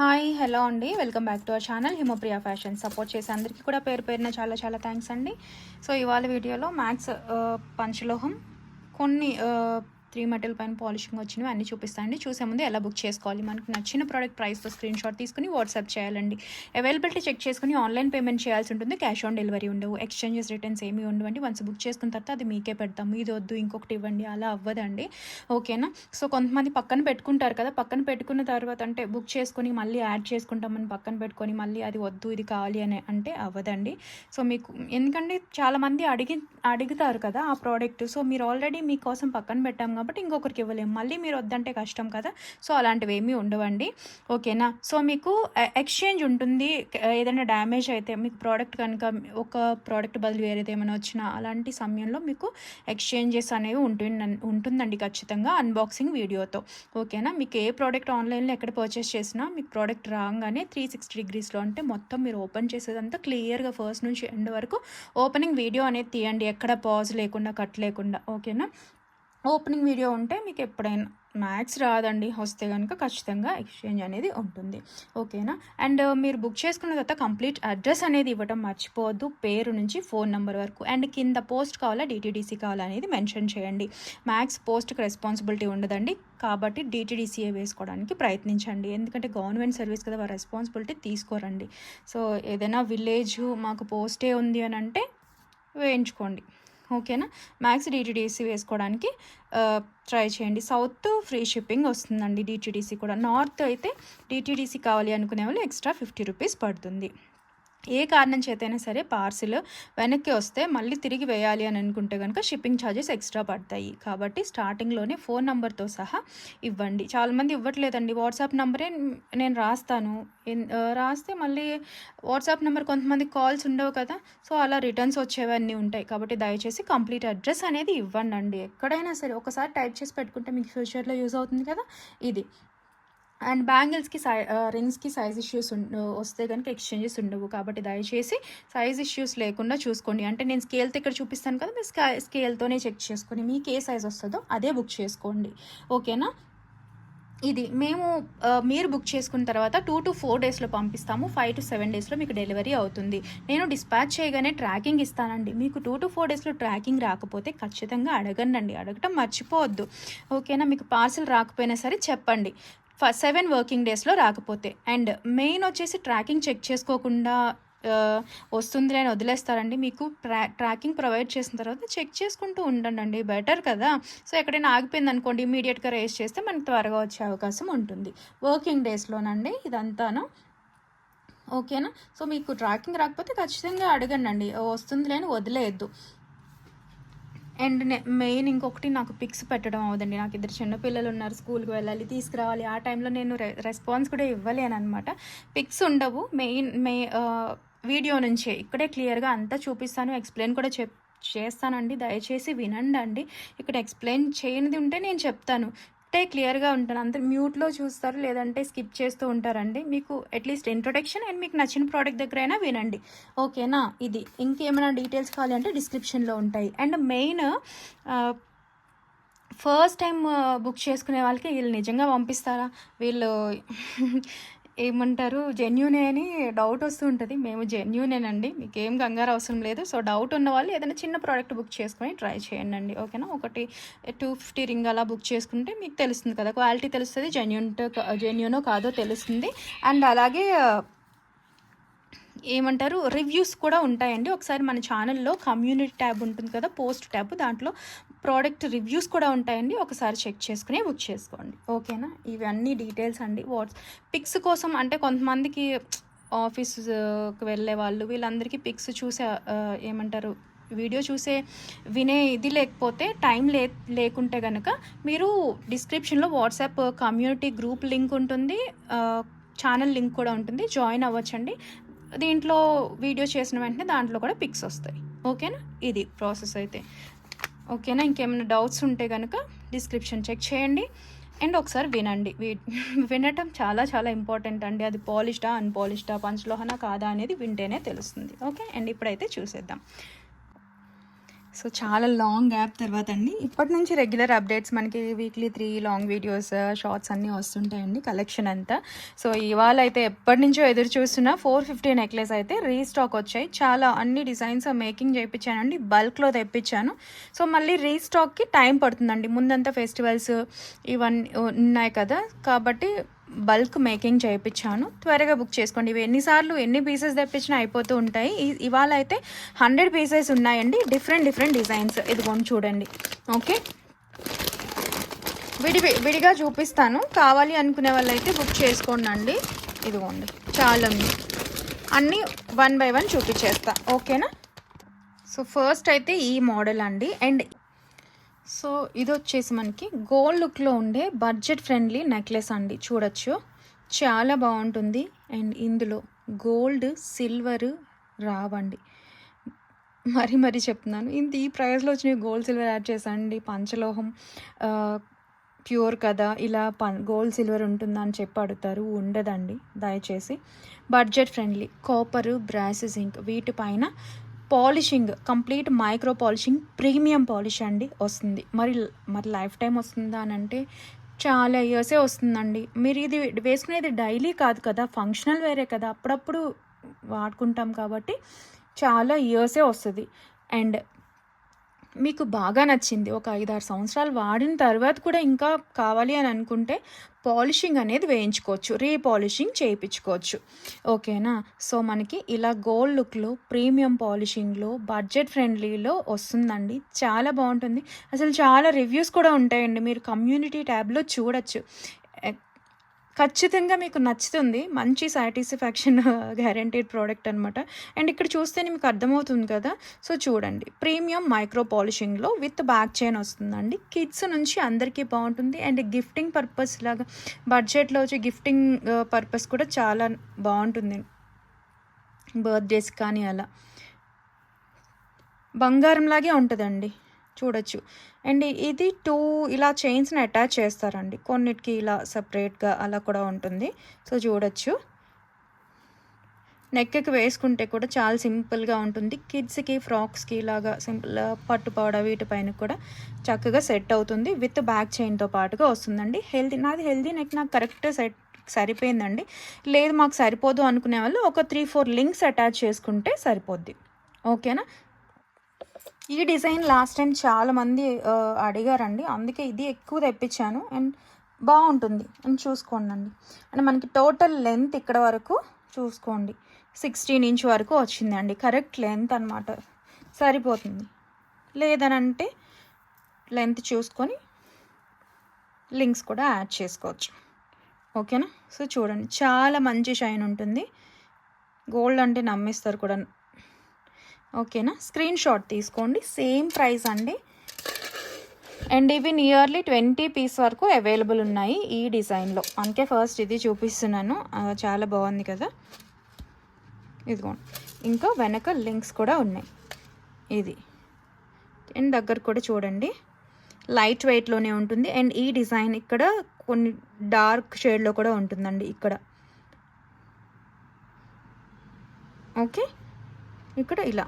Hi hello అండి. Welcome back to our channel. Himopriya fashion support చేసే అందరికీ కూడా పేరు పేరున చాలా చాలా థ్యాంక్స్ అండి. సో ఇవాళ వీడియోలో మ్యాథ్స్ పంచలోహం కొన్ని త్రీ మెటల్ పైన పాలిషింగ్ వచ్చినవి అన్నీ చూపిస్తానండి చూసే ముందు ఎలా బుక్ చేసుకోవాలి? మనకు నచ్చిన ప్రోడక్ట్ ప్రైస్తో స్క్రీన్ షాట్ తీసుకుని వాట్సాప్ చేయాలండి. అవైలబిలిటీ చెక్ చేసుకుని ఆన్లైన్ పేమెంట్ చేయాల్సి ఉంటుంది. క్యాష్ ఆన్ డెలివరీ ఉండవు. ఎక్స్చేంజెస్ రిటర్న్స్ ఏమీ ఉండవండి. వన్స్ బుక్ చేసుకున్న తర్వాత అది మీకే పెడతాము. ఇది వద్దు ఇంకొకటి ఇవ్వండి అలా అవ్వదండి. ఓకేనా? సో కొంతమంది పక్కన పెట్టుకుంటారు కదా. పక్కన పెట్టుకున్న తర్వాత అంటే బుక్ చేసుకొని మళ్ళీ యాడ్ చేసుకుంటామని పక్కన పెట్టుకొని మళ్ళీ అది వద్దు ఇది కావాలి అని అంటే అవ్వదండి. సో మీకు ఎందుకంటే చాలామంది అడిగి అడుగుతారు కదా ఆ ప్రోడక్ట్. సో మీరు ఆల్రెడీ మీకోసం పక్కన పెట్టాం కాబట్టి ఇంకొకరికి ఇవ్వలేము. మళ్ళీ మీరు వద్దంటే కష్టం కదా. సో అలాంటివి ఏమీ ఉండవండి. ఓకేనా? సో మీకు ఎక్స్చేంజ్ ఉంటుంది. ఏదైనా డ్యామేజ్ అయితే మీకు ప్రోడక్ట్ కనుక ఒక ప్రోడక్ట్ బదులు వేరేది ఏమైనా వచ్చినా అలాంటి సమయంలో మీకు ఎక్స్చేంజెస్ అనేవి ఉంటుంది ఉంటుందండి ఖచ్చితంగా అన్బాక్సింగ్ వీడియోతో. ఓకేనా? మీకు ఏ ప్రోడక్ట్ ఆన్లైన్లో ఎక్కడ పర్చేస్ చేసినా మీకు ప్రోడక్ట్ రాగానే త్రీ సిక్స్టీ డిగ్రీస్లో అంటే మొత్తం మీరు ఓపెన్ చేసేదంతా క్లియర్గా ఫస్ట్ నుంచి ఎండ్ వరకు ఓపెనింగ్ వీడియో అనేది తీయండి. ఎక్కడ పాజ్ లేకుండా కట్ లేకుండా. ఓకేనా? ఓపెనింగ్ వీడియో ఉంటే మీకు ఎప్పుడైనా మ్యాథ్స్ రాదండి. వస్తే కనుక ఖచ్చితంగా ఎక్స్చేంజ్ అనేది ఉంటుంది. ఓకేనా? అండ్ మీరు బుక్ చేసుకున్న తర్వాత కంప్లీట్ అడ్రస్ అనేది ఇవ్వడం మర్చిపోవద్దు. పేరు నుంచి ఫోన్ నెంబర్ వరకు అండ్ కింద పోస్ట్ కావాలా డిటీడీసీ కావాలా అనేది మెన్షన్ చేయండి. మ్యాథ్స్ పోస్ట్కి రెస్పాన్సిబిలిటీ ఉండదండి. కాబట్టి డిటీడీసీఏ వేసుకోవడానికి ప్రయత్నించండి. ఎందుకంటే గవర్నమెంట్ సర్వీస్ కదా రెస్పాన్సిబిలిటీ తీసుకోరండి. సో ఏదైనా విలేజ్ మాకు పోస్టే ఉంది అని అంటే వేయించుకోండి. ఓకేనా? మ్యాక్స్ డిటీడీసీ వేసుకోవడానికి ట్రై చేయండి. సౌత్ ఫ్రీ షిప్పింగ్ వస్తుందండి డిటీడీసీ కూడా. నార్త్ అయితే డిటీడీసీ కావాలి అనుకునే వాళ్ళు ఎక్స్ట్రా ఫిఫ్టీ రూపీస్ పడుతుంది. ఏ కారణం చేతైనా సరే పార్సిల్ వెనక్కి వస్తే మళ్ళీ తిరిగి వేయాలి అని అనుకుంటే కనుక షిప్పింగ్ ఛార్జెస్ ఎక్స్ట్రా పడతాయి. కాబట్టి స్టార్టింగ్లోనే ఫోన్ నెంబర్తో సహా ఇవ్వండి. చాలామంది ఇవ్వట్లేదండి. వాట్సాప్ నెంబరే నేను రాస్తాను. రాస్తే మళ్ళీ వాట్సాప్ నెంబర్ కొంతమంది కాల్స్ ఉండవు కదా. సో అలా రిటర్న్స్ వచ్చేవన్నీ ఉంటాయి. కాబట్టి దయచేసి కంప్లీట్ అడ్రస్ అనేది ఇవ్వండి అండి ఎక్కడైనా సరే ఒకసారి టైప్ చేసి పెట్టుకుంటే మీకు ఫ్యూచర్లో యూజ్ అవుతుంది కదా. ఇది. అండ్ బ్యాంగిల్స్కి సై రింగ్స్కి సైజ్ ఇష్యూస్ వస్తే కనుక ఎక్స్చేంజెస్ ఉండవు కాబట్టి దయచేసి సైజ్ ఇష్యూస్ లేకుండా చూసుకోండి. అంటే నేను స్కేల్తో ఇక్కడ చూపిస్తాను కదా మీరు స్కా స్కేల్తోనే చెక్ చేసుకొని మీకు ఏ సైజ్ వస్తుందో అదే బుక్ చేసుకోండి. ఓకేనా? ఇది మేము మీరు బుక్ చేసుకున్న తర్వాత టూ టు ఫోర్ డేస్లో పంపిస్తాము. ఫైవ్ టు సెవెన్ డేస్లో మీకు డెలివరీ అవుతుంది. నేను డిస్పాచ్ చేయగానే ట్రాకింగ్ ఇస్తానండి. మీకు టూ టు ఫోర్ డేస్లో ట్రాకింగ్ రాకపోతే ఖచ్చితంగా అడగండి అడగటం మర్చిపోవద్దు. ఓకేనా? మీకు పార్సిల్ రాకపోయినా సరే చెప్పండి. సెవెన్ వర్కింగ్ డేస్లో రాకపోతే. అండ్ మెయిన్ వచ్చేసి ట్రాకింగ్ చెక్ చేసుకోకుండా వస్తుంది అని వదిలేస్తారండి. మీకు ట్రా ట్రాకింగ్ ప్రొవైడ్ చేసిన తర్వాత చెక్ చేసుకుంటూ ఉండండి బెటర్ కదా. సో ఎక్కడైనా ఆగిపోయింది అనుకోండి ఇమీడియట్గా రేస్ చేస్తే మనకు త్వరగా వచ్చే అవకాశం ఉంటుంది. వర్కింగ్ డేస్లోనండి ఇదంతాను. ఓకేనా? సో మీకు ట్రాకింగ్ రాకపోతే ఖచ్చితంగా అడగండి వస్తుంది లేని వదిలేయద్దు. అండ్ మెయిన్ ఇంకొకటి నాకు పిక్స్ పెట్టడం అవదండి. నాకు ఇద్దరు చిన్నపిల్లలు ఉన్నారు స్కూల్కి వెళ్ళాలి తీసుకురావాలి. ఆ టైంలో నేను రెస్పాన్స్ కూడా ఇవ్వలేను అనమాట పిక్స్ ఉండవు. మెయిన్ మే వీడియో నుంచే. ఇక్కడే క్లియర్గా అంతా చూపిస్తాను ఎక్స్ప్లెయిన్ కూడా చెప్ చేస్తానండి. దయచేసి వినండి అండి ఇక్కడ ఎక్స్ప్లెయిన్ చేయనిది ఉంటే నేను చెప్తాను. అంటే క్లియర్గా ఉంటాను అందరు మ్యూట్లో చూస్తారు లేదంటే స్కిప్ చేస్తూ ఉంటారండి. మీకు అట్లీస్ట్ ఇంట్రొడక్షన్ అండ్ మీకు నచ్చిన ప్రోడక్ట్ దగ్గర అయినా వినండి. ఓకేనా? ఇది. ఇంకేమైనా డీటెయిల్స్ కావాలి అంటే డిస్క్రిప్షన్లో ఉంటాయి. And main first time book చేసుకునే వాళ్ళకి వీళ్ళు నిజంగా పంపిస్తారా? వీళ్ళు ఏమంటారు? జెన్యునే అని డౌట్ వస్తూ ఉంటుంది మేము జెన్యునేనండి మీకు ఏం కంగారు అవసరం లేదు. సో డౌట్ ఉన్న వాళ్ళు ఏదైనా చిన్న ప్రోడక్ట్ బుక్ చేసుకొని ట్రై చేయండి ఓకేనా ఒకటి టూ ఫిఫ్టీ రింగ్ అలా బుక్ చేసుకుంటే మీకు తెలుస్తుంది కదా? క్వాలిటీ తెలుస్తుంది. జెన్యున్ జెన్యునో కాదో తెలుస్తుంది. అండ్ అలాగే ఏమంటారు? రివ్యూస్ కూడా ఉంటాయండి. ఒకసారి మన ఛానల్లో కమ్యూనిటీ ట్యాబ్ ఉంటుంది కదా? పోస్ట్ ట్యాబ్ దాంట్లో ప్రోడక్ట్ రివ్యూస్ కూడా ఉంటాయండి. ఒకసారి చెక్ చేసుకుని బుక్ చేసుకోండి. ఓకేనా? ఇవన్నీ డీటెయిల్స్ అండి. వాట్స్ పిక్స్ కోసం అంటే కొంతమందికి ఆఫీస్కి వెళ్ళే వాళ్ళు వీళ్ళందరికీ పిక్స్ చూసే ఏమంటారు వీడియో చూసే వినే ఇది లేకపోతే టైం లే లేకుంటే కనుక మీరు డిస్క్రిప్షన్లో వాట్సాప్ కమ్యూనిటీ గ్రూప్ లింక్ ఉంటుంది. ఛానల్ లింక్ కూడా ఉంటుంది. జాయిన్ అవ్వచ్చండి. దీంట్లో వీడియో చేసిన వెంటనే దాంట్లో కూడా పిక్స్ వస్తాయి. ఓకేనా? ఇది ప్రాసెస్ అయితే. ఓకేనా? ఇంకేమైనా డౌట్స్ ఉంటే కనుక డిస్క్రిప్షన్ చెక్ చేయండి. అండ్ ఒకసారి వినండి. వినటం చాలా చాలా ఇంపార్టెంట్ అండి. అది పాలిష్డా అన్పాలిష్డా పంచలోహన కాదా అనేది వింటేనే తెలుస్తుంది. ఓకే? అండ్ ఇప్పుడైతే చూసేద్దాం. సో చాలా లాంగ్ గ్యాప్ తర్వాత అండి. ఇప్పటి నుంచి రెగ్యులర్ అప్డేట్స్ మనకి weekly three long videos shorts అన్నీ వస్తుంటాయండి కలెక్షన్ అంతా. సో ఇవాళ అయితే ఎప్పటి నుంచో ఎదురు చూస్తున్న ఫోర్ ఫిఫ్టీ నెక్లెస్ అయితే రీస్టాక్ వచ్చాయి. చాలా అన్ని డిజైన్స్ మేకింగ్ చేయించానండి. బల్క్లో తెప్పించాను. సో మళ్ళీ రీస్టాక్కి టైం పడుతుందండి. ముందంతా ఫెస్టివల్స్ ఇవన్నీ ఉన్నాయి కదా. కాబట్టి బల్క్ మేకింగ్ చేయించాను. త్వరగా బుక్ చేసుకోండి. ఇవి ఎన్నిసార్లు ఎన్ని పీసెస్ తెప్పించినా అయిపోతూ ఉంటాయి. ఇవాళ అయితే హండ్రెడ్ పీసెస్ ఉన్నాయండి. Different different designs. ఇదిగోండి చూడండి. ఓకే? విడి విడిగా చూపిస్తాను. కావాలి అనుకునే వాళ్ళైతే బుక్ చేసుకోండి అండి ఇదిగోండి. చాలా ఉంది అన్నీ వన్ బై వన్ చూపించేస్తా. ఓకేనా? సో ఫస్ట్ అయితే ఈ మోడల్ అండి. అండ్ సో ఇది వచ్చేసి మనకి గోల్డ్ లుక్లో ఉండే బడ్జెట్ ఫ్రెండ్లీ నెక్లెస్ అండి. చూడొచ్చు. చాలా బాగుంటుంది అండ్ ఇందులో గోల్డ్ సిల్వర్ రావండి. మరీ మరీ చెప్తున్నాను. ఇంత ఈ ప్రైస్లో వచ్చినవి గోల్డ్ సిల్వర్ యాడ్ చేసండి పంచలోహం ప్యూర్ కదా ఇలా పన్ గోల్డ్ సిల్వర్ ఉంటుందా అని చెప్పి అడుగుతారు. ఉండదండి. దయచేసి budget friendly. Copper brass zinc వీటిపైన polishing complete micro polishing premium polish అండి వస్తుంది. మరి మరి లైఫ్ టైం వస్తుందా అని అంటే చాలా ఇయర్సే వస్తుందండి. మీరు ఇది వేసుకునేది డైలీ కాదు కదా ఫంక్షనల్ వేరే కదా అప్పుడప్పుడు వాడుకుంటాం కాబట్టి చాలా ఇయర్సే వస్తుంది. అండ్ మీకు బాగా నచ్చింది ఒక ఐదారు సంవత్సరాలు వాడిన తర్వాత కూడా ఇంకా కావాలి అని అనుకుంటే పాలిషింగ్ అనేది వేయించుకోవచ్చు రీపాలిషింగ్ చేయించుకోవచ్చు. ఓకేనా? సో మనకి ఇలా గోల్డ్ లుక్లో ప్రీమియం పాలిషింగ్లో బడ్జెట్ ఫ్రెండ్లీలో వస్తుందండి. చాలా బాగుంటుంది. అసలు చాలా రివ్యూస్ కూడా ఉంటాయండి. మీరు కమ్యూనిటీ ట్యాబ్లో చూడొచ్చు. ఖచ్చితంగా మీకు నచ్చుతుంది. మంచి సాటిస్ఫాక్షన్ గ్యారంటీడ్ ప్రోడక్ట్ అనమాట అండ్ ఇక్కడ చూస్తేనే మీకు అర్థమవుతుంది కదా. సో చూడండి. ప్రీమియం మైక్రో పాలిషింగ్లో విత్ బ్యాక్ చైన్ వస్తుందండి. కిడ్స్ నుంచి అందరికీ బాగుంటుంది. అండ్ గిఫ్టింగ్ పర్పస్ లాగా బడ్జెట్లో వచ్చి గిఫ్టింగ్ పర్పస్ కూడా చాలా బాగుంటుంది. బర్త్డేస్ కానీ అలా. బంగారంలాగే ఉంటుందండి. చూడొచ్చు. అండ్ ఇది టూ ఇలా చైన్స్ని అటాచ్ చేస్తారండి. కొన్నిటికి ఇలా సపరేట్గా అలా కూడా ఉంటుంది. సో చూడొచ్చు. నెక్కి వేసుకుంటే కూడా చాలా సింపుల్గా ఉంటుంది. కిడ్స్కి ఫ్రాక్స్కి ఇలాగా సింపుల్ పట్టుపాడ వీటిపైన కూడా చక్కగా సెట్ అవుతుంది. విత్ బ్యాక్ చైన్తో పాటుగా వస్తుందండి. హెల్దీ నాది హెల్దీ నెక్ నాకు కరెక్ట్ సెట్ సరిపోయిందండి. లేదు మాకు సరిపోదు అనుకునే వాళ్ళు ఒక త్రీ ఫోర్ లింక్స్ అటాచ్ చేసుకుంటే సరిపోద్ది. ఓకేనా? ఈ డిజైన్ లాస్ట్ టైం చాలామంది అడిగారండి. అందుకే ఇది ఎక్కువ తెప్పించాను. అండ్ బాగుంటుంది. అని చూసుకోండి అండి అండ్ మనకి టోటల్ లెంత్ ఇక్కడ వరకు చూసుకోండి. సిక్స్టీన్ ఇంచ్ వరకు వచ్చిందండి. కరెక్ట్ లెంత్ అనమాట సరిపోతుంది. లేదనంటే లెంత్ చూసుకొని లింక్స్ కూడా యాడ్ చేసుకోవచ్చు. ఓకేనా? సో చూడండి. చాలా మంచి షైన్ ఉంటుంది. గోల్డ్ అంటే నమ్మేస్తారు కూడా. ఓకేనా? స్క్రీన్ షాట్ తీసుకోండి. సేమ్ ప్రైస్ అండి. అండ్ ఇవి నియర్లీ ట్వంటీ పీస్ వరకు అవైలబుల్ ఉన్నాయి ఈ డిజైన్లో. అందుకే ఫస్ట్ ఇది చూపిస్తున్నాను. చాలా బాగుంది కదా. ఇదిగోండి ఇంకా వెనక లింక్స్ కూడా ఉన్నాయి. ఇది. అండ్ దగ్గర కూడా చూడండి. లైట్ వెయిట్లోనే ఉంటుంది. అండ్ ఈ డిజైన్ ఇక్కడ కొన్ని డార్క్ షేడ్లో కూడా ఉంటుందండి ఇక్కడ. ఓకే? ఇక్కడ ఇలా.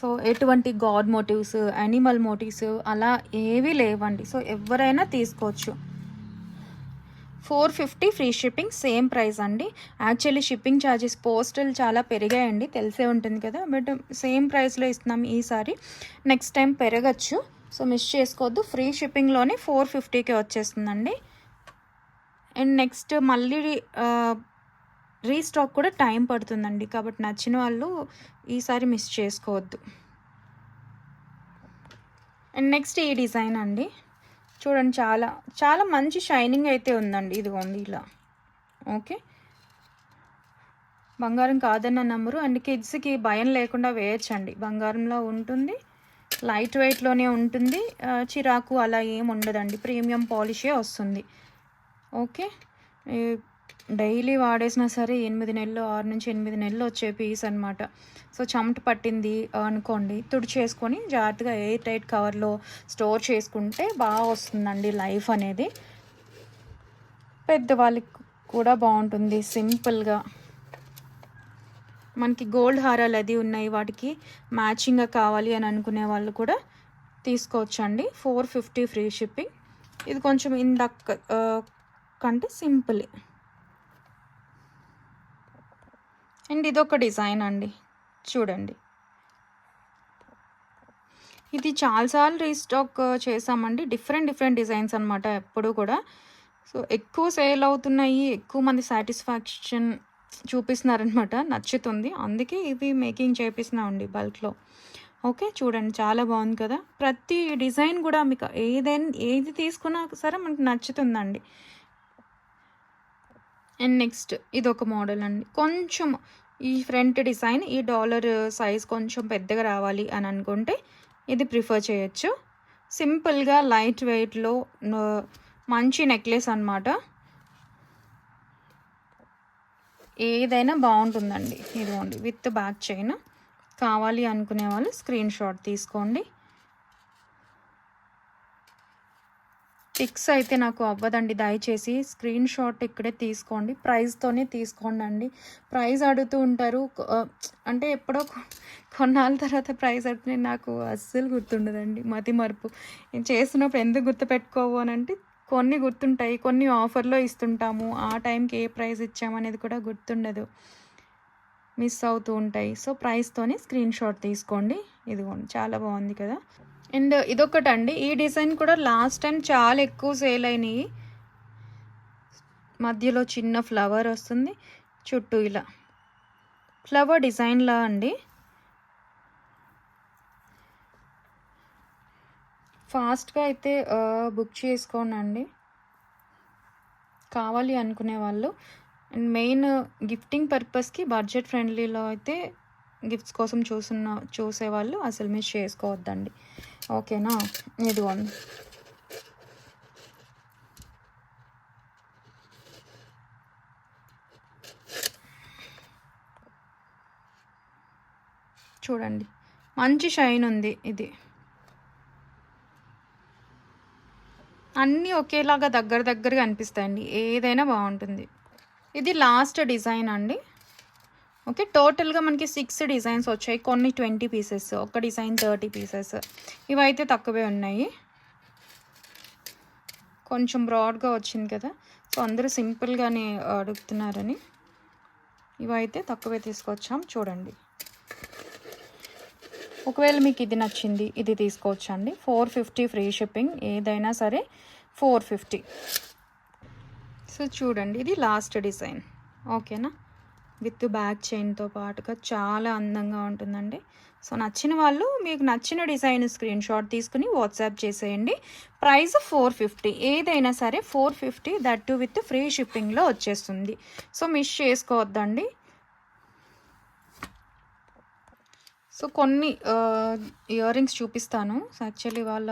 సో ఎటువంటి గాడ్ మోటివ్స్ యానిమల్ మోటివ్స్ అలా ఏవీ లేవండి. సో ఎవరైనా తీసుకోవచ్చు. Four fifty free shipping same price అండి. యాక్చువల్లీ షిప్పింగ్ ఛార్జెస్ పోస్టల్ చాలా పెరిగాయండి. తెలిసే ఉంటుంది కదా. బట్ సేమ్ ప్రైస్లో ఇస్తున్నాం ఈసారి. నెక్స్ట్ టైం పెరగచ్చు. సో మిస్ చేసుకోవద్దు. ఫ్రీ షిప్పింగ్లోనే ఫోర్ ఫిఫ్టీకి వచ్చేస్తుందండి. అండ్ నెక్స్ట్ మళ్ళీ రీస్టాక్ కూడా టైం పడుతుందండి. కాబట్టి నచ్చిన వాళ్ళు ఈసారి మిస్ చేసుకోవద్దు. అండ్ నెక్స్ట్ ఈ డిజైన్ అండి. చూడండి చాలా చాలా మంచి షైనింగ్ అయితే ఉందండి. ఇదిగోండి ఇలా. ఓకే. బంగారం కాదన్న నంబరు అండ్ కిడ్స్కి భయం లేకుండా వేయచ్చండి. బంగారంలో ఉంటుంది లైట్ వెయిట్లోనే ఉంటుంది. చిరాకు అలా ఏం ఉండదండి. ప్రీమియం పాలిషే వస్తుంది. ఓకే. డైలీ వాడేసినా సరే ఎనిమిది నెలలు ఆరు నుంచి ఎనిమిది నెలలు వచ్చే పీస్ అనమాట సో చెమట పట్టింది అనుకోండి తుడిచేసుకొని జాగ్రత్తగా ఎయిర్ టైట్ కవర్లో స్టోర్ చేసుకుంటే బాగా వస్తుందండి లైఫ్ అనేది. పెద్దవాళ్ళకి కూడా బాగుంటుంది సింపుల్గా. మనకి గోల్డ్ హారాలు అది ఉన్నాయి వాటికి మ్యాచింగ్గా కావాలి అని అనుకునే వాళ్ళు కూడా తీసుకోవచ్చండి. Four fifty free shipping. ఇది కొంచెం ఇందాక కంటే సింపుల్. అండ్ ఇదొక డిజైన్ అండి. చూడండి. ఇది చాలాసార్లు రీస్టాక్ చేసామండి డిఫరెంట్ డిఫరెంట్ డిజైన్స్ అనమాట ఎప్పుడు కూడా. సో ఎక్కువ సేల్ అవుతున్నాయి ఎక్కువ మంది సాటిస్ఫాక్షన్ చూపిస్తున్నారనమాట నచ్చుతుంది. అందుకే ఇవి మేకింగ్ చేపిస్తున్నామండి బల్క్లో. ఓకే చూడండి. చాలా బాగుంది కదా. ప్రతి డిజైన్ కూడా మీకు ఏదైనా ఏది తీసుకున్నా సరే మనకు నచ్చుతుందండి. అండ్ నెక్స్ట్ ఇది ఒక మోడల్ అండి. కొంచెం ఈ ఫ్రంట్ డిజైన్ ఈ డాలర్ సైజ్ కొంచెం పెద్దగా రావాలి అని అనుకుంటే ఇది ప్రిఫర్ చేయొచ్చు. సింపుల్గా లైట్ వెయిట్లో మంచి నెక్లెస్ అన్నమాట. ఏదైనా బాగుంటుందండి. ఇదిగోండి విత్ బ్యాక్ చైన్. కావాలి అనుకునే వాళ్ళు స్క్రీన్ షాట్ తీసుకోండి. పిక్స్ అయితే నాకు అవ్వదండి. దయచేసి స్క్రీన్ షాట్ ఇక్కడే తీసుకోండి. ప్రైస్తోనే తీసుకోండి అండి ప్రైస్ అడుగుతూ ఉంటారు. అంటే ఎప్పుడో కొన్నాళ్ళ తర్వాత ప్రైస్ అడిగితే నాకు అస్సలు గుర్తుండదండి. మతి మరుపు. నేను చేసినప్పుడు ఎందుకు గుర్తుపెట్టుకోవు అని అంటే కొన్ని గుర్తుంటాయి. కొన్ని ఆఫర్లో ఇస్తుంటాము. ఆ టైంకి ఏ ప్రైస్ ఇచ్చామనేది కూడా గుర్తుండదు. మిస్ అవుతూ ఉంటాయి. సో ప్రైస్తోనే స్క్రీన్ షాట్ తీసుకోండి. ఇదిగోండి. చాలా బాగుంది కదా. అండ్ ఇదొకటండి ఈ డిజైన్ కూడా లాస్ట్ టైం చాలా ఎక్కువ సేల్ అయినాయి. మధ్యలో చిన్న ఫ్లవర్ వస్తుంది. చుట్టూ ఇలా ఫ్లవర్ డిజైన్లా అండి. ఫాస్ట్గా అయితే బుక్ చేసుకోనండి. కావాలి అనుకునే వాళ్ళు. అండ్ మెయిన్ గిఫ్టింగ్ పర్పస్కి బడ్జెట్ ఫ్రెండ్లీలో అయితే గిఫ్ట్స్ కోసం చూసిన చూసేవాళ్ళు. అసలు మిస్ చేసుకోవద్దండి. ఓకేనా ఇదిగోండి చూడండి మంచి షైన్ ఉంది ఇది. అన్నీ ఒకేలాగా దగ్గర దగ్గరగా అనిపిస్తాయండి ఏదైనా బాగుంటుంది. ఇది లాస్ట్ డిజైన్ అండి. ఓకే టోటల్గా మనకి సిక్స్ డిజైన్స్ వచ్చాయి. కొన్ని ట్వంటీ పీసెస్ ఒక డిజైన్ థర్టీ పీసెస్. ఇవైతే తక్కువే ఉన్నాయి. కొంచెం బ్రాడ్గా వచ్చింది కదా. సో అందరూ సింపుల్గానే అడుగుతున్నారని. ఇవైతే తక్కువే తీసుకొచ్చాం. చూడండి. ఒకవేళ మీకు ఇది నచ్చింది ఇది తీసుకోవచ్చండి ఫోర్ ఫిఫ్టీ ఫ్రీ షిప్పింగ్. ఏదైనా సరే ఫోర్ ఫిఫ్టీ. సో చూడండి. ఇది లాస్ట్ డిజైన్. ఓకేనా? విత్ బ్యాక్ చైన్తో పాటుగా చాలా అందంగా ఉంటుందండి. సో నచ్చిన వాళ్ళు మీకు నచ్చిన డిజైన్ స్క్రీన్ షాట్ తీసుకుని వాట్సాప్ చేసేయండి. Price four fifty. ఏదైనా సరే four fifty that to with free షిప్పింగ్లో వచ్చేస్తుంది. సో మిస్ చేసుకోవద్దండి. సో కొన్ని ఇయర్ రింగ్స్ చూపిస్తాను. యాక్చువల్లీ వాళ్ళ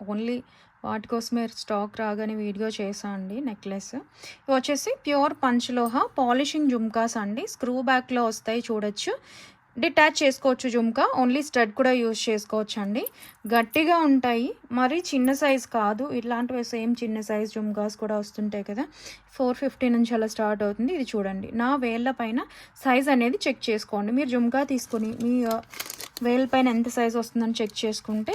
ఓన్లీ వాటి కోసమే స్టాక్ రాగానే వీడియో చేసా అండి నెక్లెస్. ఇవి వచ్చేసి ప్యూర్ పంచలోహ పాలిషింగ్ జుమ్కాస్ అండి. స్క్రూ బ్యాక్లో వస్తాయి చూడొచ్చు. డిటాచ్ చేసుకోవచ్చు జుమ్కా. ఓన్లీ స్టడ్ కూడా యూజ్ చేసుకోవచ్చు అండి గట్టిగా ఉంటాయి మరి చిన్న సైజ్ కాదు. ఇట్లాంటివి సేమ్ చిన్న సైజ్ జుమ్కాస్ కూడా వస్తుంటాయి కదా. ఫోర్ ఫిఫ్టీ నుంచి అలా స్టార్ట్ అవుతుంది. ఇది చూడండి. నా వేళ్ళ పైన సైజ్ అనేది చెక్ చేసుకోండి. మీరు జుమ్కా తీసుకొని మీ ఆ, వేళ్ళ పైన ఎంత సైజ్ వస్తుందని చెక్ చేసుకుంటే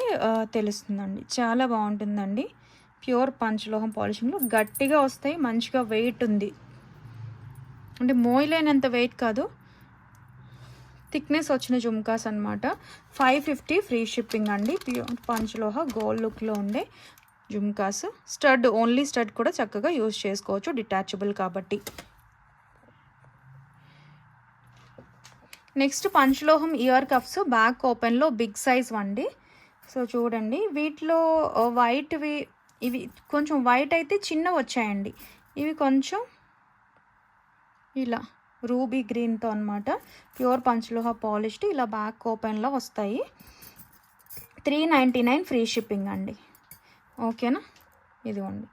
తెలుస్తుందండి. చాలా బాగుంటుందండి. ప్యూర్ పంచలోహం పాలిషింగ్లో గట్టిగా వస్తాయి మంచిగా వెయిట్ ఉంది. అంటే మోయలేనంత వెయిట్ కాదు. థిక్నెస్ వచ్చిన జుమ్కాస్ అనమాట ఫైవ్ ఫిఫ్టీ ఫ్రీ షిప్పింగ్ అండి. ప్యూర్ పంచలోహ గోల్డ్ లుక్లో ఉండే జుమ్కాస్. స్టడ్ ఓన్లీ స్టడ్ కూడా చక్కగా యూజ్ చేసుకోవచ్చు. డిటాచబుల్ కాబట్టి. నెక్స్ట్ పంచలోహం ఇయర్ కఫ్స్ బ్యాక్ ఓపెన్లో బిగ్ సైజ్ అండి సో చూడండి. వీటిలో uh, వైట్వి ఇవి కొంచెం వైట్ అయితే చిన్నవి వచ్చాయండి. ఇవి కొంచెం ఇలా. రూబీ గ్రీన్తో అనమాట ప్యూర్ పంచలోహ పాలిష్డ్ ఇలా బ్యాక్ ఓపెన్లో వస్తాయి. Three ninety nine free shipping అండి. ఓకేనా? ఇదిగోండి.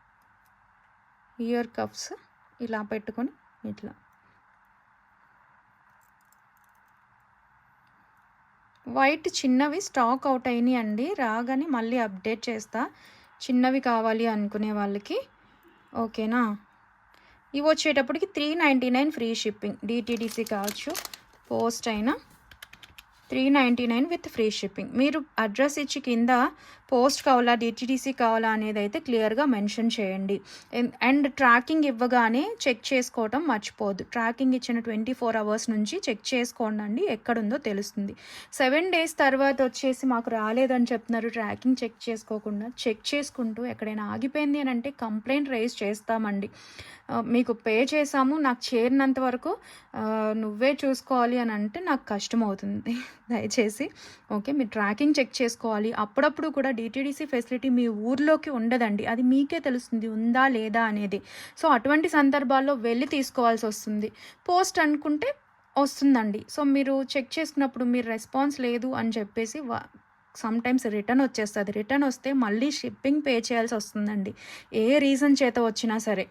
ఇయర్ కప్స్ ఇలా పెట్టుకొని ఇట్లా. వైట్ చిన్నవి స్టాక్ అవుట్ అయినాయి అండి. రాగానే మళ్ళీ అప్డేట్ చేస్తా. చిన్నవి కావాలి అనుకునే వాళ్ళకి. ఓకేనా? ఇవి వచ్చేటప్పటికి three ninety nine free shipping DTDC కావచ్చు పోస్ట్ అయినా. Three ninety nine with free shipping మీరు అడ్రస్ ఇచ్చి కింద పోస్ట్ కావాలా డిటిడిసి కావాలా అనేది అయితే క్లియర్గా మెన్షన్ చేయండి అండ్ ట్రాకింగ్ ఇవ్వగానే చెక్ చేసుకోవటం మర్చిపోవద్దు. ట్రాకింగ్ ఇచ్చిన ట్వంటీ ఫోర్ అవర్స్ నుంచి చెక్ చేసుకోండి ఎక్కడుందో తెలుస్తుంది. సెవెన్ డేస్ తర్వాత వచ్చేసి మాకు రాలేదని చెప్తున్నారు ట్రాకింగ్ చెక్ చేసుకోకుండా. చెక్ చేసుకుంటూ ఎక్కడైనా ఆగిపోయింది అని అంటే కంప్లైంట్ రేజ్ చేస్తామండి. మీకు పే చేసాము నాకు చేరినంత వరకు నువ్వే చూసుకోవాలి అని అంటే నాకు కష్టం అవుతుంది దయచేసి. ఓకే మీరు ట్రాకింగ్ చెక్ చేసుకోవాలి. అప్పుడప్పుడు కూడా డిటీడీసీ ఫెసిలిటీ మీ ఊర్లోకి ఉండదండి. అది మీకే తెలుస్తుంది ఉందా లేదా అనేది. సో అటువంటి సందర్భాల్లో వెళ్ళి తీసుకోవాల్సి వస్తుంది. పోస్ట్ అనుకుంటే వస్తుందండి. సో మీరు చెక్ చేసుకున్నప్పుడు మీరు రెస్పాన్స్ లేదు అని చెప్పేసి సమ్ టైమ్స్ రిటర్న్ వచ్చేస్తుంది. రిటర్న్ వస్తే మళ్ళీ షిప్పింగ్ పే చేయాల్సి వస్తుందండి. ఏ రీజన్ చేత వచ్చినా సరే.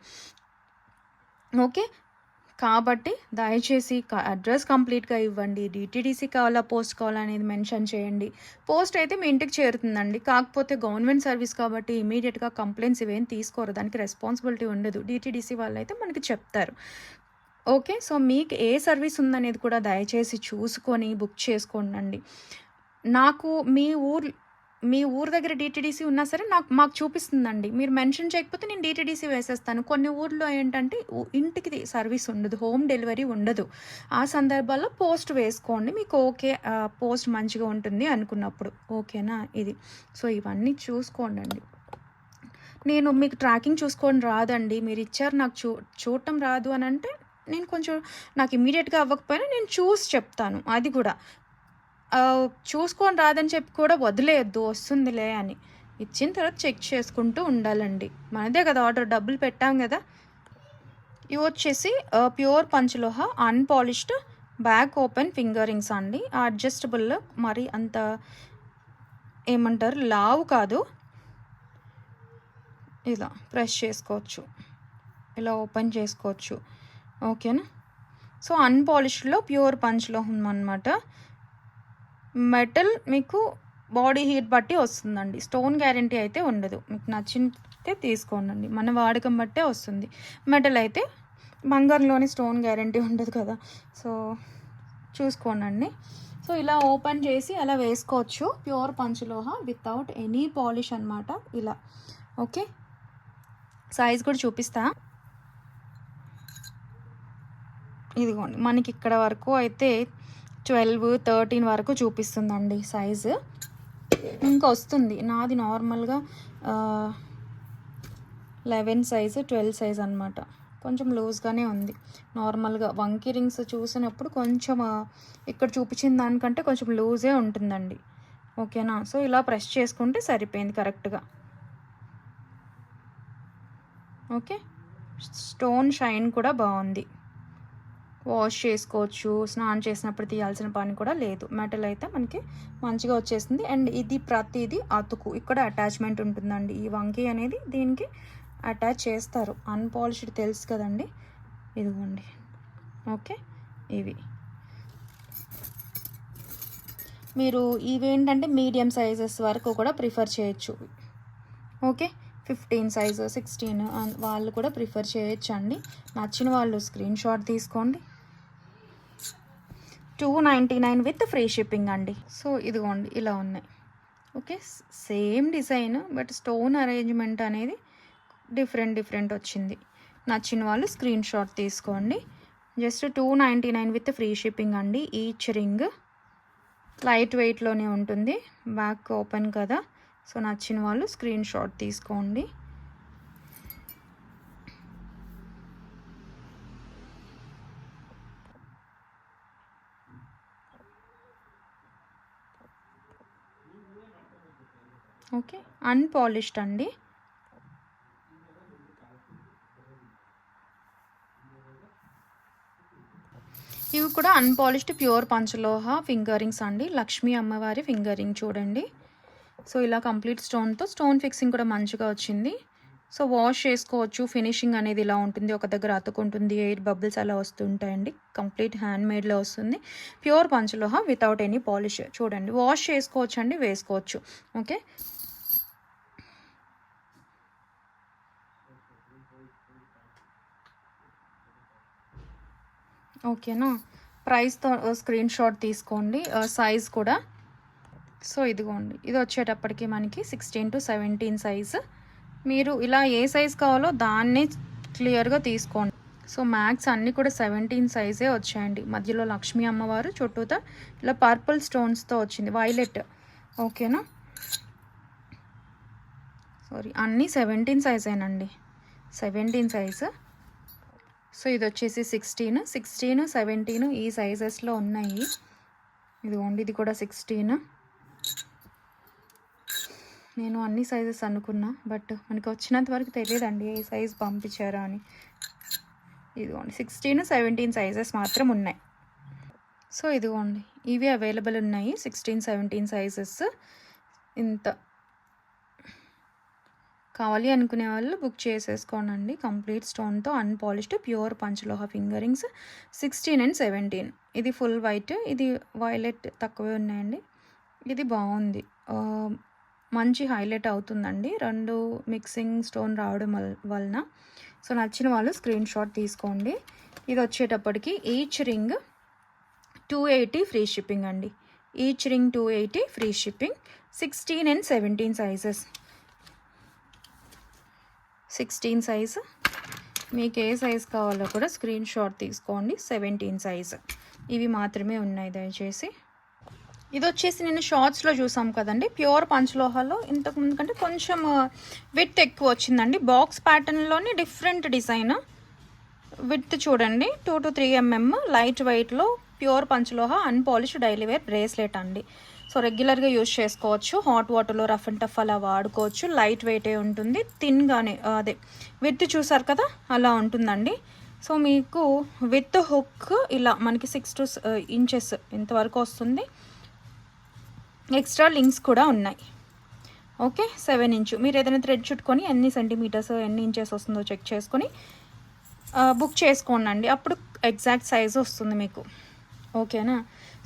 ఓకే కాబట్టి దయచేసి అడ్రస్ కంప్లీట్గా ఇవ్వండి. డిటీడీసీ కావాలా పోస్ట్ కావాలా అనేది మెన్షన్ చేయండి. పోస్ట్ అయితే మీ ఇంటికి చేరుతుందండి. కాకపోతే గవర్నమెంట్ సర్వీస్ కాబట్టి ఇమీడియట్గా కంప్లైంట్స్ ఇవేం తీసుకోరు. దానికి రెస్పాన్సిబిలిటీ ఉండదు. డిటీడీసీ వాళ్ళు అయితే మనకి చెప్తారు. ఓకే? సో మీకు ఏ సర్వీస్ ఉందనేది కూడా దయచేసి చూసుకొని బుక్ చేసుకోండి నాకు మీ ఊర్ మీ ఊరు దగ్గర డిటీడీసీ ఉన్నా సరే నాకు మాకు చూపిస్తుందండి. మీరు మెన్షన్ చేయకపోతే నేను డిటీడీసీ వేసేస్తాను. కొన్ని ఊర్లో ఏంటంటే ఇంటికి సర్వీస్ ఉండదు. హోమ్ డెలివరీ ఉండదు. ఆ సందర్భాల్లో పోస్ట్ వేసుకోండి. మీకు ఓకే పోస్ట్ మంచిగా ఉంటుంది అనుకున్నప్పుడు. ఓకేనా? ఇది. సో ఇవన్నీ చూసుకోండి నేను మీకు ట్రాకింగ్ చూసుకొని రాదండి. మీరు ఇచ్చారు నాకు చూ చూడటం రాదు అని అంటే నేను కొంచెం నాకు ఇమీడియట్గా అవ్వకపోయినా నేను చూసి చెప్తాను. అది కూడా. చూసుకొని రాదని చెప్పి కూడా వదిలేయద్దు వస్తుందిలే అని. ఇచ్చిన తర్వాత చెక్ చేసుకుంటూ ఉండాలండి. మనదే కదా ఆర్డర్ డబ్బులు పెట్టాం కదా. ఇవి వచ్చేసి pure పంచలోహ unpolished back open finger rings అండి. అడ్జస్టబుల్ మరి అంత ఏమంటారు లావు కాదు. ఇలా ప్రెస్ చేసుకోవచ్చు. ఇలా ఓపెన్ చేసుకోవచ్చు. ఓకేనా? సో అన్పాలిష్డ్లో ప్యూర్ పంచలోహం అనమాట మెటల్ మీకు బాడీ హీట్ బట్టి వస్తుందండి. స్టోన్ గ్యారంటీ అయితే ఉండదు. మీకు నచ్చితే తీసుకోండి మన వాడకం బట్టే వస్తుంది. మెటల్ అయితే బంగారంలోని స్టోన్ గ్యారంటీ ఉండదు కదా. సో చూసుకోండి సో ఇలా ఓపెన్ చేసి అలా వేసుకోవచ్చు. ప్యూర్ పంచలోహ వితౌట్ ఎనీ పాలిష్ అనమాట ఇలా. ఓకే? సైజ్ కూడా చూపిస్తా. ఇదిగోండి. మనకి ఇక్కడ వరకు అయితే ట్వెల్వ్ థర్టీన్ వరకు చూపిస్తుందండి సైజు. ఇంకా వస్తుంది. నాది నార్మల్గా లెవెన్ సైజు ట్వెల్వ్ సైజ్ అనమాట కొంచెం లూజ్గానే ఉంది. నార్మల్గా వంకీ రింగ్స్ చూసినప్పుడు కొంచెం ఇక్కడ చూపించిన దానికంటే కొంచెం లూజే ఉంటుందండి. ఓకేనా? సో ఇలా ప్రెస్ చేసుకుంటే సరిపోయింది కరెక్ట్గా. ఓకే? స్టోన్ షైన్ కూడా బాగుంది. వాష్ చేసుకోవచ్చు స్నానం చేసినప్పుడు తీయాల్సిన పని కూడా లేదు. మెటల్ అయితే మనకి మంచిగా వచ్చేసింది. అండ్ ఇది ప్రతిదీ అతుకు. ఇక్కడ అటాచ్మెంట్ ఉంటుందండి. ఈ వంకి అనేది దీనికి అటాచ్ చేస్తారు. అన్పాలిష్డ్ తెలుసు కదండి. ఇదిగోండి. ఓకే. ఇవి. మీరు ఇవేంటంటే మీడియం సైజెస్ వరకు కూడా ప్రిఫర్ చేయొచ్చు. ఓకే. ఫిఫ్టీన్ సైజు సిక్స్టీన్ వాళ్ళు కూడా ప్రిఫర్ చేయొచ్చు అండి నచ్చిన వాళ్ళు స్క్రీన్ షాట్ తీసుకోండి. Two ninety nine with free shipping అండి. సో ఇదిగోండి ఇలా ఉన్నాయి. Okay same design but stone arrangement అనేది డిఫరెంట్ డిఫరెంట్ వచ్చింది. నచ్చిన వాళ్ళు స్క్రీన్ షాట్ తీసుకోండి. Just two ninety nine with free shipping అండి. ఈచ్ రింగ్ లైట్ వెయిట్లోనే ఉంటుంది. బ్యాక్ ఓపెన్ కదా. సో నచ్చిన వాళ్ళు స్క్రీన్ షాట్ తీసుకోండి. ఓకే. అన్పాలిష్డ్ అండి. ఇవి కూడా అన్పాలిష్డ్ ప్యూర్ పంచలోహ ఫింగరింగ్స్ అండి. లక్ష్మీ అమ్మవారి ఫింగరింగ్ చూడండి. సో ఇలా కంప్లీట్ స్టోన్తో స్టోన్ ఫిక్సింగ్ కూడా మంచిగా వచ్చింది. సో వాష్ చేసుకోవచ్చు. ఫినిషింగ్ అనేది ఇలా ఉంటుంది. ఒక దగ్గర అతుకుంటుంది. ఎయిర్ బబుల్స్ అలా వస్తుంటాయండి. కంప్లీట్ హ్యాండ్ మేడ్లో వస్తుంది. Pure panchaloha without any polish. చూడండి. వాష్ చేసుకోవచ్చు అండి వేసుకోవచ్చు. ఓకే. ఓకేనా? ప్రైస్తో స్క్రీన్ షాట్ తీసుకోండి. సైజ్ కూడా. సో ఇదిగోండి. ఇది వచ్చేటప్పటికి మనకి సిక్స్టీన్ టు సెవెంటీన్ సైజ్. మీరు ఇలా ఏ సైజ్ కావాలో దాన్ని క్లియర్గా తీసుకోండి. సో మ్యాక్స్ అన్నీ కూడా సెవెంటీన్ సైజే వచ్చాయండి. మధ్యలో లక్ష్మీ అమ్మవారు చుట్టూతా ఇలా పర్పుల్ స్టోన్స్తో వచ్చింది. వైలెట్. ఓకేనా? సారీ అన్నీ సెవెంటీన్ సైజేనండి. Seventeen size. సో ఇది వచ్చేసి సిక్స్టీన్ సిక్స్టీన్ సెవెంటీన్ ఈ సైజెస్లో ఉన్నాయి. ఇదిగోండి ఇది కూడా సిక్స్టీన్ నేను అన్ని సైజెస్ అనుకున్నా బట్ మనకి వచ్చినంత వరకు తెలియదండి ఏ సైజ్ పంపించారా అని. ఇదిగోండి సిక్స్టీన్ సెవెంటీన్ సైజెస్ మాత్రం ఉన్నాయి. సో ఇదిగోండి ఇవి అవైలబుల్ ఉన్నాయి సిక్స్టీన్ సెవెంటీన్ సైజెస్ ఇంత కావాలి అనుకునే వాళ్ళు బుక్ చేసేసుకోనండి. Complete స్టోన్తో unpolished pure panchaloha finger rings sixteen and seventeen. ఇది ఫుల్ వైట్ ఇది వైలెట్ తక్కువే ఉన్నాయండి. ఇది బాగుంది. మంచి హైలైట్ అవుతుందండి. రెండు మిక్సింగ్ స్టోన్ రావడం వలన. సో నచ్చిన వాళ్ళు స్క్రీన్ షాట్ తీసుకోండి. ఇది వచ్చేటప్పటికి each ring two eighty free shipping అండి. Each ring two eighty free shipping sixteen and seventeen sizes. Sixteen size. మీకు ఏ సైజ్ కావాలో కూడా స్క్రీన్ షాట్ తీసుకోండి సెవెంటీన్ సైజ్. ఇవి మాత్రమే ఉన్నాయి దయచేసి. ఇది వచ్చేసి నేను షార్ట్స్లో చూసాం కదండి ప్యూర్ పంచలోహాలో. ఇంతకు ముందు కంటే కొంచెం విత్ ఎక్కువ వచ్చిందండి. బాక్స్ ప్యాటర్న్లోని డిఫరెంట్ డిజైన్. విత్ చూడండి two to three MM light వెయిట్లో pure panchaloha unpolished daily wear bracelet అండి. సో రెగ్యులర్గా యూజ్ చేసుకోవచ్చు. హాట్ వాటర్లో రఫ్ అండ్ టఫ్ అలా వాడుకోవచ్చు. లైట్ వెయిటే ఉంటుంది. థిన్గానే అదే విత్ చూసారు కదా అలా ఉంటుందండి. సో మీకు విత్ హుక్ ఇలా మనకి సిక్స్ టు ఇంచెస్ ఇంతవరకు వస్తుంది. ఎక్స్ట్రా లింక్స్ కూడా ఉన్నాయి. ఓకే సెవెన్ ఇంచు మీరు ఏదైనా థ్రెడ్ చుట్టుకొని ఎన్ని సెంటీమీటర్స్ ఎన్ని ఇంచెస్ వస్తుందో చెక్ చేసుకొని uh, బుక్ చేసుకోండి అప్పుడు ఎగ్జాక్ట్ సైజ్ వస్తుంది మీకు. ఓకేనా?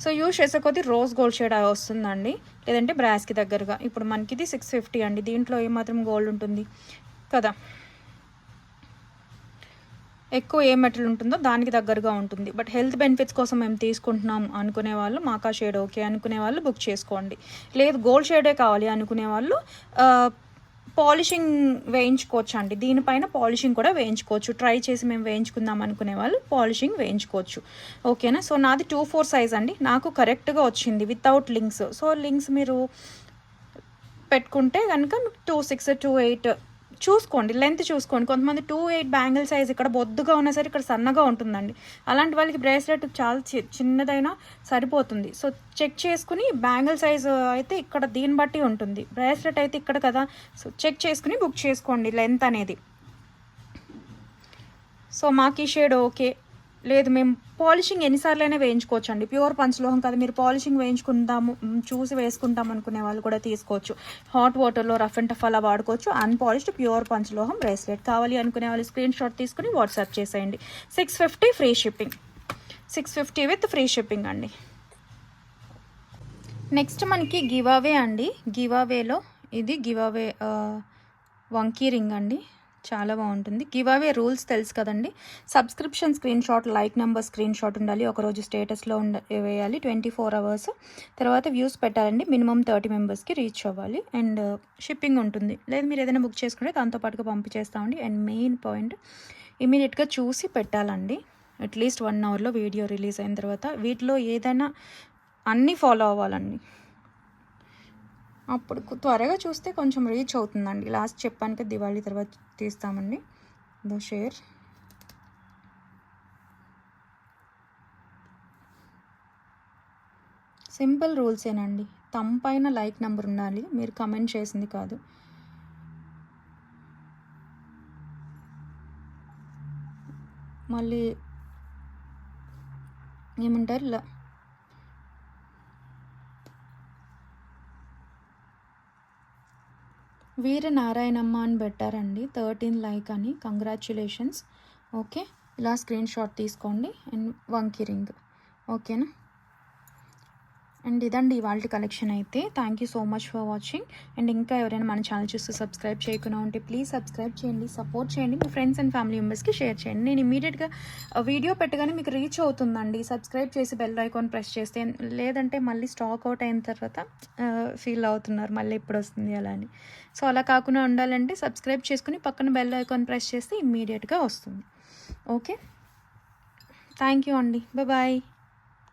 సో యూజ్ చేసే కొద్దీ రోజ్ గోల్డ్ షేడ్ వస్తుందండి. లేదంటే బ్రాస్కి దగ్గరగా. ఇప్పుడు మనకి ఇది సిక్స్ ఫిఫ్టీ అండి. దీంట్లో ఏమాత్రం గోల్డ్ ఉంటుంది? కదా. ఎక్కువ ఏ మెటల్ ఉంటుందో దానికి దగ్గరగా ఉంటుంది. బట్ హెల్త్ బెనిఫిట్స్ కోసం మేము తీసుకుంటున్నాం అనుకునే వాళ్ళు మాకా షేడ్ ఓకే అనుకునే వాళ్ళు బుక్ చేసుకోండి. లేదు గోల్డ్ షేడే కావాలి అనుకునే వాళ్ళు పాలిషింగ్ వేయించుకోవచ్చు అండి దీనిపైన పాలిషింగ్ కూడా వేయించుకోవచ్చు. ట్రై చేసి మేము వేయించుకుందాం అనుకునే వాళ్ళు పాలిషింగ్ వేయించుకోవచ్చు. ఓకేనా? సో నాది టూ ఫోర్ సైజ్ అండి. నాకు కరెక్ట్గా వచ్చింది వితౌట్ లింక్స్. సో లింక్స్ మీరు పెట్టుకుంటే కనుక టూ సిక్స్ టూ ఎయిట్ చూసుకోండి లెంత్ చూసుకోండి. కొంతమంది టూ ఎయిట్ బ్యాంగిల్ సైజ్ ఇక్కడ బొద్దుగా ఉన్నా సరే ఇక్కడ సన్నగా ఉంటుందండి. అలాంటి వాళ్ళకి బ్రేస్లెట్ చాలా చి- చిన్నదైనా సరిపోతుంది. సో చెక్ చేసుకుని బ్యాంగిల్ సైజ్ అయితే ఇక్కడ దీన్ని బట్టి ఉంటుంది. బ్రేస్లెట్ అయితే ఇక్కడ కదా. సో చెక్ చేసుకుని బుక్ చేసుకోండి లెంత్ అనేది. సో మాకు ఈ షేడ్ ఓకే. లేదు మేము పాలిషింగ్ ఎన్నిసార్లైనా వేయించుకోవచ్చు అండి ప్యూర్ పంచలోహం కదా మీరు పాలిషింగ్ వేయించుకుందాము చూసి వేసుకుంటాం అనుకునే వాళ్ళు కూడా తీసుకోవచ్చు. హాట్ వాటర్లో రఫ్ అండ్ టఫ్ అలా వాడుకోవచ్చు. అన్పాలిష్డ్ ప్యూర్ పంచలోహం బ్రేస్లెట్ కావాలి అనుకునే వాళ్ళు స్క్రీన్ షాట్ తీసుకుని వాట్సాప్ చేసేయండి. Six fifty free shipping. Six fifty with free shipping అండి. నెక్స్ట్ మనకి గివ్ అవే అండి. గివ్ అవేలో ఇది గివ్ అవే వంకీ రింగ్ అండి. చాలా బాగుంటుంది. గివ్ అవే రూల్స్ తెలుసు కదండి. Subscription screen shot like number screen shot ఉండాలి. ఒకరోజు స్టేటస్లో ఉండ వేయాలి. ట్వంటీ ఫోర్ అవర్స్ తర్వాత వ్యూస్ పెట్టాలండి. మినిమం థర్టీ మెంబర్స్కి రీచ్ అవ్వాలి. అండ్ షిప్పింగ్ uh, ఉంటుంది. లేదు మీరు ఏదైనా బుక్ చేసుకుంటే దాంతోపాటుగా పంపించేస్తామండి. అండ్ మెయిన్ పాయింట్ ఇమీడియట్గా చూసి పెట్టాలండి. అట్లీస్ట్ వన్ అవర్లో వీడియో రిలీజ్ అయిన తర్వాత వీటిలో ఏదైనా అన్నీ ఫాలో అవ్వాలండి. అప్పుడు త్వరగా చూస్తే కొంచెం రీచ్ అవుతుందండి. లాస్ట్ చెప్పాను దివాళీ తర్వాత తీస్తామండి. Do share. సింపుల్ రూల్సేనండి. తమ్ పైన లైక్ నెంబర్ ఉండాలి. మీరు కమెంట్ చేసింది కాదు. మళ్ళీ ఏమంటారు? ఇలా వీర నారాయణమ్మ అని పెట్టారండి. థర్టీన్ లైక్ అని. కంగ్రాచులేషన్స్. ఓకే. ఇలా స్క్రీన్ షాట్ తీసుకోండి. And vanki ring. ఓకేనా? అండ్ ఇదండి ఇవాళ కలెక్షన్ అయితే. Thank you so much for watching and ఇంకా ఎవరైనా మన ఛానల్ చూస్తే సబ్స్క్రైబ్ చేయకుండా ఉంటే ప్లీజ్ సబ్స్క్రైబ్ చేయండి సపోర్ట్ చేయండి. మీ ఫ్రెండ్స్ అండ్ ఫ్యామిలీ మెంబర్స్కి షేర్ చేయండి. నేను ఇమీడియట్గా వీడియో పెట్టగానే మీకు రీచ్ అవుతుందండి. సబ్స్క్రైబ్ చేసి బెల్ ఐకాన్ ప్రెస్ చేస్తే లేదంటే మళ్ళీ స్టాక్ అవుట్ అయిన తర్వాత ఫీల్ అవుతున్నారు. మళ్ళీ ఎప్పుడు వస్తుంది అలా అని. సో అలా కాకుండా ఉండాలంటే సబ్స్క్రైబ్ చేసుకుని పక్కన బెల్ ఐకాన్ ప్రెస్ చేస్తే ఇమ్మీడియట్గా వస్తుంది. ఓకే థ్యాంక్ యూ అండి. బాయ్